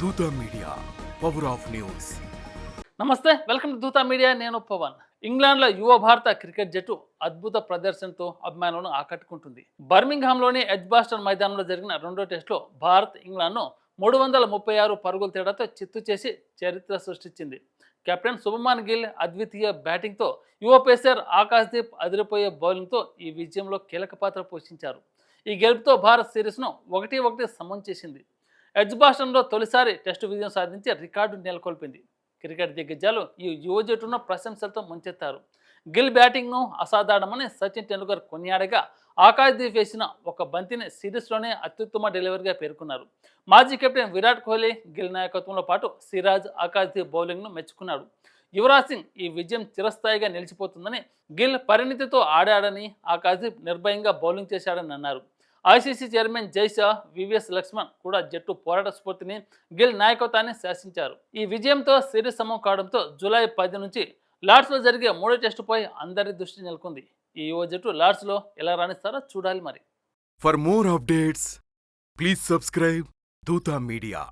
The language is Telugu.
Dootha media power of news. నమస్తే వెల్కమ్ టు దూతా మీడియా నేను పవన్. ఇంగ్లాండ్లో యువ భారత క్రికెట్ జట్టు అద్భుత ప్రదర్శనతో అభిమానులను ఆకట్టుకుంటుంది. బర్మింగ్హామ్లోని ఎడ్బాస్టన్ మైదానంలో జరిగిన రెండో టెస్టులో భారత్ ఇంగ్లాండ్ను మూడు వందల ముప్పై ఆరు పరుగుల తేడాతో చిత్తు చేసి చరిత్ర సృష్టించింది. కెప్టెన్ శుభమాన్ గిల్ అద్వితీయ బ్యాటింగ్తో యువ పేసర్ ఆకాశ్దీప్ అదిరిపోయే బౌలింగ్తో ఈ విజయంలో కీలక పాత్ర పోషించారు. ఈ గెలుపుతో భారత్ సిరీస్ను ఒకటి ఒకటి సమం చేసింది. ఎడ్జ్బాస్టన్లో తొలిసారి టెస్టు విజయం సాధించి రికార్డు నెలకొల్పింది. క్రికెట్ దిగ్గజాలు ఈ యువ జట్టును ప్రశంసలతో ముంచెత్తారు. గిల్ బ్యాటింగ్ను అసాధారణమని సచిన్ టెండూల్కర్ కొనియాడగా ఆకాశ్దీప్ వేసిన ఒక బంతిని సిరీస్లోనే అత్యుత్తమ డెలివరీగా పేర్కొన్నారు. మాజీ కెప్టెన్ విరాట్ కోహ్లీ గిల్ నాయకత్వంలో పాటు సిరాజ్ ఆకాశ్దీప్ బౌలింగ్ను మెచ్చుకున్నాడు. యువరాజ్ సింగ్ ఈ విజయం చిరస్థాయిగా నిలిచిపోతుందని గిల్ పరిణితితో ఆడాడని ఆకాశ్దీప్ నిర్భయంగా బౌలింగ్ చేశాడని అన్నారు. ICC chairman Jay Shah VVS Laxman కూడా జట్టు పోరాట స్ఫూర్తిని గిల్ నాయకత్వాన్ని శాసించారు. ఈ విజయంతో సిరీస్ సమం కావడంతో జూలై పది నుంచి లార్డ్స్లో జరిగే మూడో టెస్టుపై అందరి దృష్టి నెలకొంది. ఈ యువ జట్టు లార్డ్స్లో ఎలా రాణిస్తారో చూడాలి మరి. For more updates please subscribe Dootha media